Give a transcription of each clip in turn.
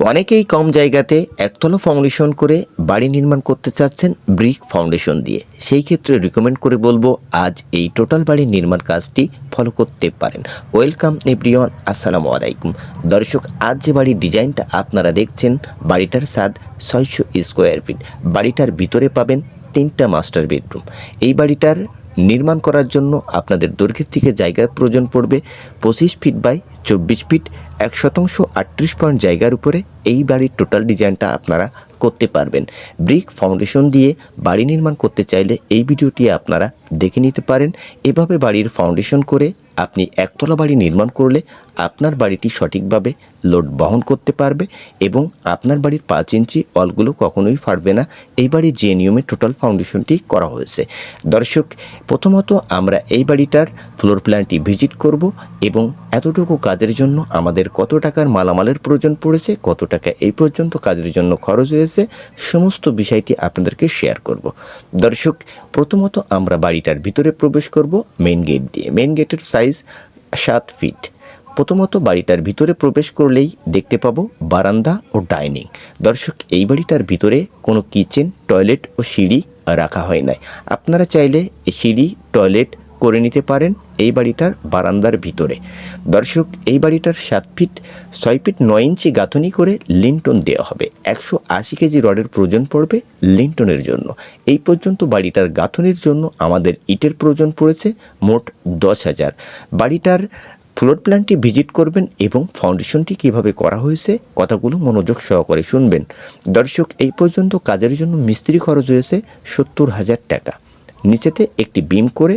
অনেকেই কম জায়গাতে একতলা ফাউন্ডেশন করে বাড়ি নির্মাণ করতে চাচ্ছেন ব্রিক ফাউন্ডেশন দিয়ে। সেই ক্ষেত্রে রিকমেন্ড করে বলব, আজ এই টোটাল বাড়ির নির্মাণ কাজটি ফলো করতে পারেন। ওয়েলকাম এভরিওয়ান আসসালামু আলাইকুম। দর্শক, আজ যে বাড়ির ডিজাইনটা আপনারা দেখছেন, বাড়িটার স্বাদ ছয়শো স্কোয়ার ফিট বাড়িটার ভিতরে পাবেন তিনটা মাস্টার বেডরুম এই বাড়িটার নির্মাণ করার জন্য আপনাদের দৈর্ঘ্যের থেকে জায়গার প্রয়োজন পড়বে পঁচিশ ফিট বাই চব্বিশ ফিট এক শতাংশ আটত্রিশ পয়েন্ট জায়গার উপরে এই বাড়ির টোটাল ডিজাইনটা আপনারা করতে পারবেন। ব্রিক ফাউন্ডেশন দিয়ে বাড়ি নির্মাণ করতে চাইলে এই ভিডিওটি আপনারা দেখে নিতে পারেন। এভাবে বাড়ির ফাউন্ডেশন করে আপনি একতলা বাড়ি নির্মাণ করলে আপনার বাড়িটি সঠিকভাবে লোড বহন করতে পারবে এবং আপনার বাড়ির পাঁচ ইঞ্চি অলগুলো কখনোই ফাটবে না। এই বাড়ির যে নিয়মে টোটাল ফাউন্ডেশনটি করা হয়েছে। দর্শক, প্রথমত আমরা এই বাড়িটার ফ্লোর প্ল্যানটি ভিজিট করব এবং এতটুকু কাজের জন্য আমাদের কত টাকার মালামালের প্রয়োজন পড়েছে, কত টাকা এই পর্যন্ত কাজের জন্য খরচ হয়েছে, সমস্ত বিষয়টি আপনাদেরকে শেয়ার করব। দর্শক, প্রথমত আমরা বাড়িটার ভিতরে প্রবেশ করব মেন গেট দিয়ে। মেন গেটের সাইজ সাত ফিট প্রথমত বাড়িটার ভিতরে প্রবেশ করলেই দেখতে পাবো বারান্দা ও ডাইনিং দর্শক, এই বাড়িটার ভিতরে কোনো কিচেন টয়লেট ও সিঁড়ি রাখা হয় নাই। আপনারা চাইলে সিঁড়ি টয়লেট করে নিতে পারেন এই বাড়িটার বারান্দার ভিতরে। দর্শক, এই বাড়িটার সাত ফিট, ছয় ফিট নয় ইঞ্চি গাঁথনি করে লিন্টন দেওয়া হবে। একশো আশি কেজি রডের প্রয়োজন পড়বে লিন্টনের জন্য। এই পর্যন্ত বাড়িটার গাঁথনির জন্য আমাদের ইটের প্রয়োজন পড়েছে মোট দশ হাজার। বাড়িটার ফ্লোর প্ল্যানটি ভিজিট করবেন এবং ফাউন্ডেশনটি কীভাবে করা হয়েছে কথাগুলো মনোযোগ সহকারে শুনবেন। দর্শক, এই পর্যন্ত কাজের জন্য মিস্ত্রি খরচ হয়েছে সত্তর হাজার টাকা। নিচেতে একটি বিম করে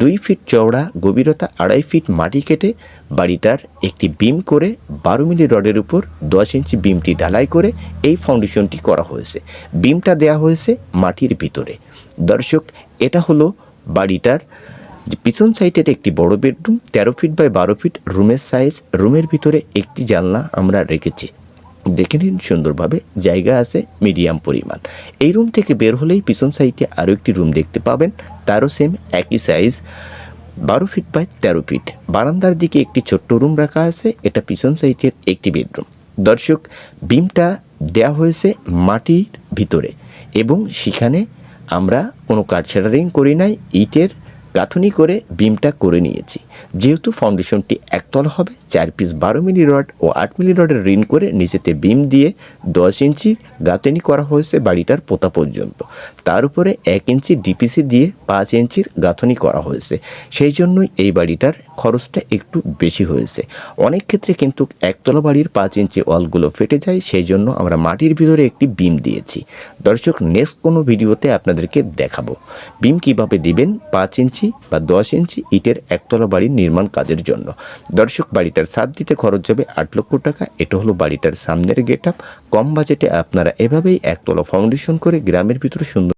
দুই ফিট চওড়া গভীরতা আড়াই ফিট মাটি কেটে বাড়িটার একটি বিম করে বারো মিলি রডের উপর দশ ইঞ্চি বিমটি ঢালাই করে এই ফাউন্ডেশনটি করা হয়েছে। বিমটা দেয়া হয়েছে মাটির ভিতরে। দর্শক, এটা হলো বাড়িটার পিছন সাইডের একটি বড় বেডরুম, তেরো ফিট বাই বারো ফিট, রুমের সাইজ, রুমের ভিতরে একটি জানলা আমরা রেখেছি। দেখে নিন সুন্দরভাবে, জায়গা আছে, মিডিয়াম পরিমাণ। এই রুম থেকে বের হলেই পিছন সাইডে আরও একটি রুম দেখতে পাবেন, তারও সেম একই সাইজ বারো ফিট বাই তেরো ফিট বারান্দার দিকে একটি ছোট্ট রুম রাখা আছে, এটা পিছন সাইডের একটি বেডরুম দর্শক বিমটা দেয়া হয়েছে মাটির ভিতরে এবং সেখানে আমরা কোনো কাঠ শেডারিং করি নাই, ইটের গাঁথনি করে বিমটা করে নিয়েছি। যেহেতু ফাউন্ডেশনটি একতলা হবে, চার পিস বারো মিলি রড ও আট মিলি রডের ঋণ করে নিচেতে বিম দিয়ে দশ ইঞ্চি গাঁথনি করা হয়েছে বাড়িটার পোতা পর্যন্ত। তার উপরে এক ইঞ্চি ডিপিসি দিয়ে পাঁচ ইঞ্চির গাঁথনি করা হয়েছে। সেই জন্যই এই বাড়িটার খরচটা একটু বেশি হয়েছে। অনেক ক্ষেত্রে কিন্তু একতলা বাড়ির পাঁচ ইঞ্চি ওয়ালগুলো ফেটে যায়, সেই জন্য আমরা মাটির ভিতরে একটি বিম দিয়েছি। দর্শক নেক্সট কোনো ভিডিওতে আপনাদেরকে দেখাবো। বিম কীভাবে দিবেন? পাঁচ ইঞ্চি বা দশ ইঞ্চি ইটের একতলা বাড়ির নির্মাণ কাজের জন্য। দর্শক, বাড়িটার সাদ দিতে খরচ যাবে আট লক্ষ টাকা। এটা হলো বাড়িটার সামনের গেট আপ কম বাজেটে আপনারা এভাবেই একতলা ফাউন্ডেশন করে গ্রামের ভিতরে সুন্দর